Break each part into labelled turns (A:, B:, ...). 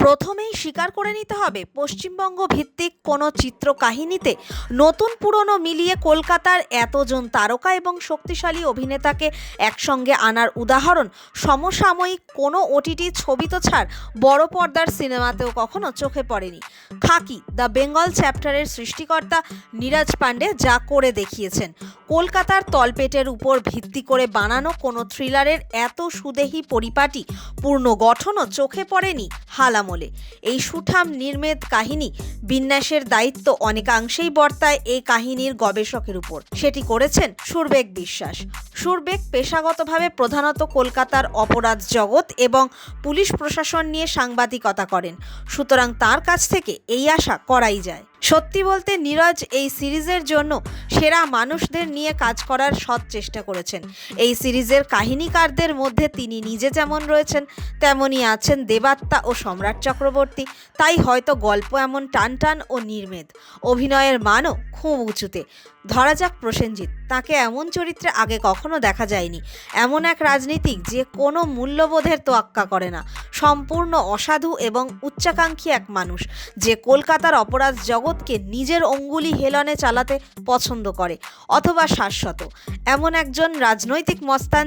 A: প্রথমেই স্বীকার করে নিতে হবে পশ্চিমবঙ্গ ভিত্তিক কোনো চিত্র চিত্রকাহিনীতে নতুন পুরনো মিলিয়ে কলকাতার এতজন তারকা এবং শক্তিশালী অভিনেতাকে একসঙ্গে আনার উদাহরণ, সমসাময়িক কোনো ওটিটি ছবি তো ছাড়, বড় পর্দার সিনেমাতেও কখনো চোখে পড়েনি। খাকি, দ্য বেঙ্গল চ্যাপ্টারের সৃষ্টিকর্তা নীরাজ পাণ্ডে যা করে দেখিয়েছেন, কলকাতার তলপেটের উপর ভিত্তি করে বানানো কোনো থ্রিলারের এত সুদেহী পরিপাটি পূর্ণ গঠনও চোখে পড়েনি। হালামলে। এই সুঠাম নির্মেদ কাহিনী বিন্যাসের দায়িত্ব অনেকাংশেই বর্তায় এই কাহিনীর গবেষকের উপর। সেটি করেছেন সুরবেগ বিশ্বাস। সুরবেগ পেশাগতভাবে প্রধানত কলকাতার অপরাধ জগৎ এবং পুলিশ প্রশাসন নিয়ে সাংবাদিকতা করেন। সুতরাং তার কাছ থেকে এই আশা করাই যায়। সত্যি বলতে নীরজ এই সিরিজের জন্য সেরা মানুষদের নিয়ে কাজ করার সৎ চেষ্টা করেছেন। এই সিরিজের কাহিনীকারদের মধ্যে তিনি নিজে যেমন রয়েছেন তেমনই আছেন দেবাত্মা ও সম্রাট চক্রবর্তী। তাই হয়তো গল্প এমন টান টান ও নির্মেদ। অভিনয়ের মানও খুব উঁচুতে। ধরা যাক প্রসেনজিৎ, তাকে এমন চরিত্রে আগে কখনো দেখা যায়নি। এমন এক রাজনীতিক যে কোনো মূল্যবোধের তোয়াক্কা করে না। সম্পূর্ণ অসাধু এবং উচ্চাকাঙ্ক্ষী এক মানুষ, যে কলকাতার অপরাধ জগৎকে নিজের অঙ্গুলি হেলনে চালাতে পছন্দ করে, অথবা শাশ্বত। এমন একজন রাজনৈতিক মস্তান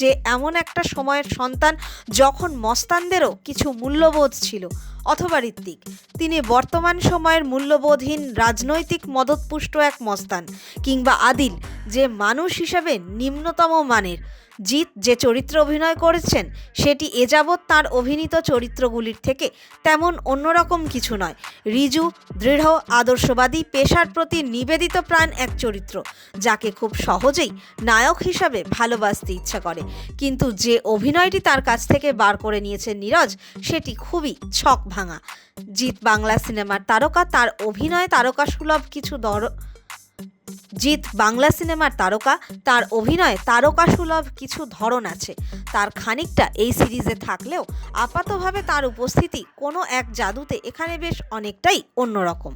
A: যে এমন একটা সময়ের সন্তান যখন মস্তানদেরও কিছু মূল্যবোধ ছিল। অথবা ঋত্বিক তিনি বর্তমান সময়ের মূল্যবোধহীন রাজনৈতিক মদতপুষ্ট এক মস্তান কিংবা আদিল, যে মানুষ হিসাবে নিম্নতম মানের। জিৎ যে চরিত্রে অভিনয় করেছেন, সেটি এ যাবৎ তাঁর অভিনীত চরিত্রগুলির থেকে তেমন অন্যরকম কিছু নয়। রিজু, দৃঢ়, আদর্শবাদী, পেশার প্রতি নিবেদিত প্রাণ এক চরিত্র, যাকে খুব সহজেই নায়ক হিসাবে ভালোবাসতে ইচ্ছা করে। কিন্তু যে অভিনয়টি তার কাছ থেকে বার করে নিয়েছেন নীরজ, সেটি খুবই ছক ভাঙা। জিৎ বাংলা সিনেমার তারকা, তার অভিনয় তারকা সুলভ কিছু দর জিৎ বাংলা সিনেমার তারকা, তার অভিনয় তারকা সুলভ কিছু ধরন আছে। তার খানিকটা এই সিরিজে থাকলেও আপাতভাবে তার উপস্থিতি কোনো এক জাদুতে এখানে বেশ অনেকটাই অন্যরকম।